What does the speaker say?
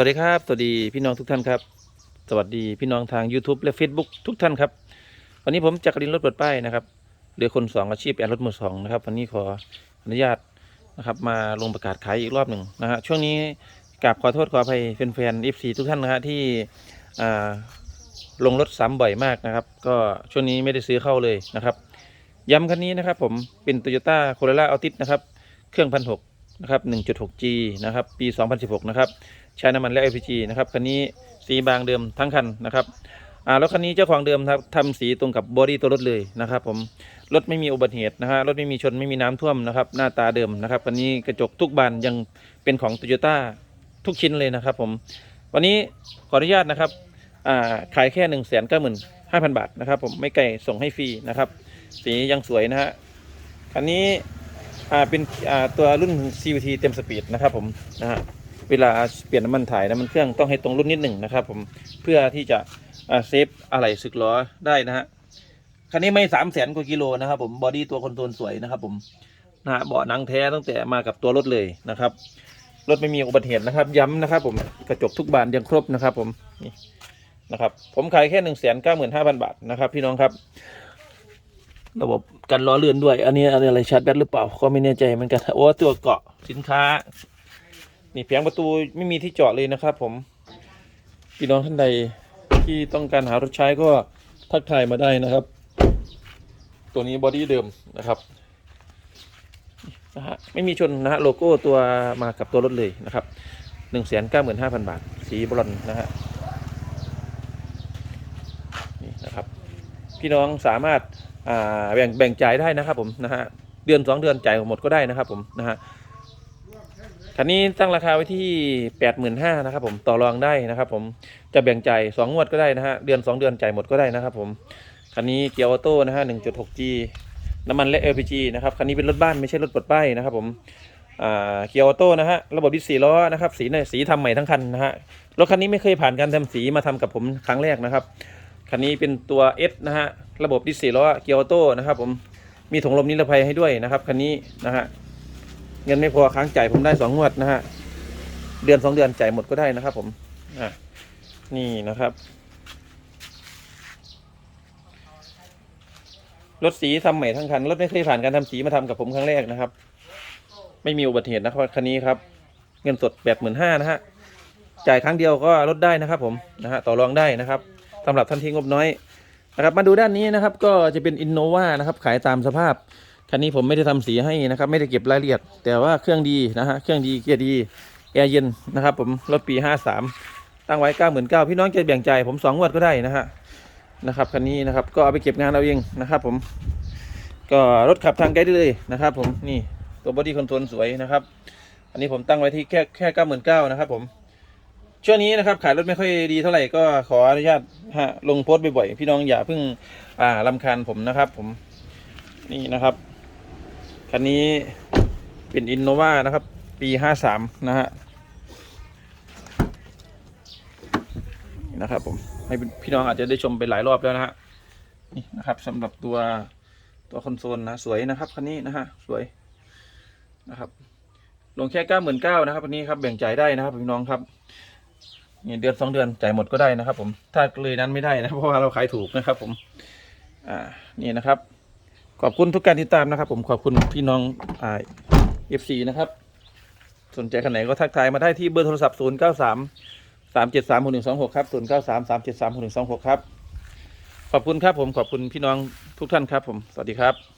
วัสดีครับ สวัสดีพี่น้องทุกท่านครับ สวัสดีพี่น้องทาง YouTube และ Facebook ทุกท่านครับ วันนี้ผมจักรินรถเปิดป้ายนะครับเรือคนสองอาชีพแอนรถมือสองนะครับ วันนี้ขออนุญาตนะครับมาลงประกาศขายอีกรอบหนึ่งนะฮะช่วงนี้กราบขอโทษขออภัยแฟนๆ FC ทุกท่านนะฮะที่ลงรถซ้ำบ่อยมากนะครับ ก็ช่วงนี้ไม่ได้ซื้อเข้าเลยนะครับ ย้ำคันนี้นะครับผมเป็น Toyota Corolla Altis นะครับ เครื่องพันหกนะครับ 1.6G นะครับ ปี 2016 นะครับ ใช้น้ำมันและ LPG นะครับคันนี้สีบางเดิมทั้งคันนะครับอ่าแล้วคันนี้เจ้าของเดิมครับทำสีตรงกับบอดี้ตัวรถเลยนะครับ ผมรถไม่มีอุบัติเหตุนะฮะรถไม่มีชนไม่มีน้ำท่วมนะครับ หน้าตาเดิมนะครับคันนี้กระจกทุกบานยังเป็นของ Toyota ทุกชิ้นเลยนะครับ ผม วันนี้ขออนุญาตนะครับอ่าขายแค่1นึ่งแสนเก้าหมื่นห้าพันบาทนะครับ ผมไม่ไกลส่งให้ฟรีนะครับ สียังสวยนะฮะคันนี้อ่าเป็นอ่าตัวรุ่น CVT เต็มสปีดนะครับ ผมนะฮะ เวลาเปลี่ยนน้ำมันถ่ายน้ำมันเครื่องต้องให้ตรงรุ่นนิดหนึ่งนะครับ ผมเพื่อที่จะเซฟอะไหล่สึกล้อได้นะฮะคันนี้ไม่สามแสนกว่ากิโลนะครับผมบอดี้ตัวคอนโทรลสวยนะครับ ผมนะฮะเบาะหนังแท้ตั้งแต่มากับตัวรถเลยนะครับรถไม่มีอุบัติเหตุนะครับ ย้ำนะครับ ผมกระจกทุกบานยังครบนะครับ ผมนี่นะครับ ผมขายแค่หนึ่งแสนเก้าหมื่นห้าพันบาทนะครับ พี่น้องครับ ระบบกันล้อเลื่อนด้วย อันนี้อันนี้อะไรชาร์จแบตหรือเปล่าก็ไม่แน่ใจเหมือนกันโอ้ตัวเกาะสินค้า นี่เพียงประตูไม่มีที่จอดเลยนะครับ ผมพี่น้องท่านใดที่ต้องการหารถใช้ก็ทักทายมาได้นะครับ ตัวนี้บอดี้เดิมนะครับนะฮะไม่มีชนนะฮะโลโก้ตัวมากับตัวรถเลยนะครับหนึ่งแสนเก้าหมื่นห้าพันบาท สีบรอนนะฮะนี่นะครับ พี่น้องสามารถอ่าแบ่งแบ่งจ่ายได้นะครับผมนะฮะเดือนสองเดือนจ่ายหมดก็ได้นะครับผมนะฮะ คันนี้ตั้งราคาไว้ที่แปดหมื่นห้านะครับผมต่อรองได้นะครับผมจะแบ่งจ่ายสองงวดก็ได้นะฮะเดือนสองเดือนจ่ายหมดก็ได้นะครับผมคันนี้เกียร์ออโต้นะฮะหนึ่งจุดหก G น้ำมันและ LPG นะครับคันนี้เป็นรถบ้านไม่ใช่รถปลดป้ายนะครับผมเกียร์ออโต้นะฮะระบบดิสสีล้อนะครับสีเนี่ยสีทำใหม่ทั้งคันนะฮะรถคันนี้ไม่เคยผ่านการทำสีมาทำกับผมครั้งแรกนะครับคันนี้เป็นตัว S นะฮะระบบดิสสีล้อเกียร์ออโต้นะครับผมมีถุงลมนิรภัยให้ด้วยนะครับคันนี้นะฮะ เงินไม่พอค้างจ่ายผมได้สองงวดนะฮะเดือนสองเดือนจ่ายหมดก็ได้นะครับ ผมอะนี่นะครับรถสีทำใหม่ทั้งคันรถไม่เคยผ่านการทำสีมาทำกับผมครั้งแรกนะครับ ไม่มีอุบัติเหตุนะครับคันนี้ครับ เงินสดแปดหมื่นห้านะฮะจ่ายครั้งเดียวก็ลดได้นะครับผมนะฮะต่อรองได้นะครับสำหรับท่านที่งบน้อยนะครับมาดูด้านนี้นะครับ ก็จะเป็นอินโนวานะครับ ขายตามสภาพ คันนี้ผมไม่ได้ทำสีให้นะครับ ไม่ได้เก็บรายละเอียด แต่ว่าเครื่องดีนะฮะเครื่องดีเกียร์ดีแอร์เย็นนะครับ ผมรถปี 53 ตั้งไว้ 99,000พี่น้องจะแบ่งใจผม2งวดก็ได้นะฮะนะครับคันนี้นะครับก็เอาไปเก็บงานเอาเองนะครับ ผม ก็รถขับทางไกลได้เลยนะครับ ผมนี่ตัวบอดี้คอนโทรลสวยนะครับ อันนี้ผมตั้งไว้ที่แค่แค่99,000นะครับ ผมช่วงนี้นะครับขายรถไม่ค่อยดีเท่าไหร่ก็ขออนุญาตฮะลงโพสต์บ่อยๆพี่น้องอย่าเพิ่งอ่าลำคาญผมนะครับ ผมนี่นะครับ คันนี้เป็นอินโนวานะครับ ปีห้าสามนะฮะนะครับผมให้พี่น้องอาจจะได้ชมไปหลายรอบแล้วนะฮะนี่นะครับสำหรับตัวตัวคอนโซลนะสวยนะครับคันนี้นะฮะสวยนะครับลงแค่เก้าหมื่นเก้านะครับวันนี้ครับแบ่งจ่ายได้นะครับพี่น้องครับนี่เดือนสองเดือนจ่ายหมดก็ได้นะครับ ผมถ้าเลยนั้นไม่ได้นะเพราะว่าเราขายถูกนะครับ ผม อ่านี่นะครับ ขอบคุณทุกการติดตามนะครับ ผมขอบคุณพี่น้องอ่าเอฟซีนะครับ สนใจคันไหนก็ทักทายมาได้ที่เบอร์โทรศัพท์ 0 9 3 3 7 3 6 1 2 6 ครับ 0 9 3 3 7 3 6 1 2 6 ครับ ขอบคุณครับผมขอบคุณพี่น้องทุกท่านครับผมสวัสดีครับ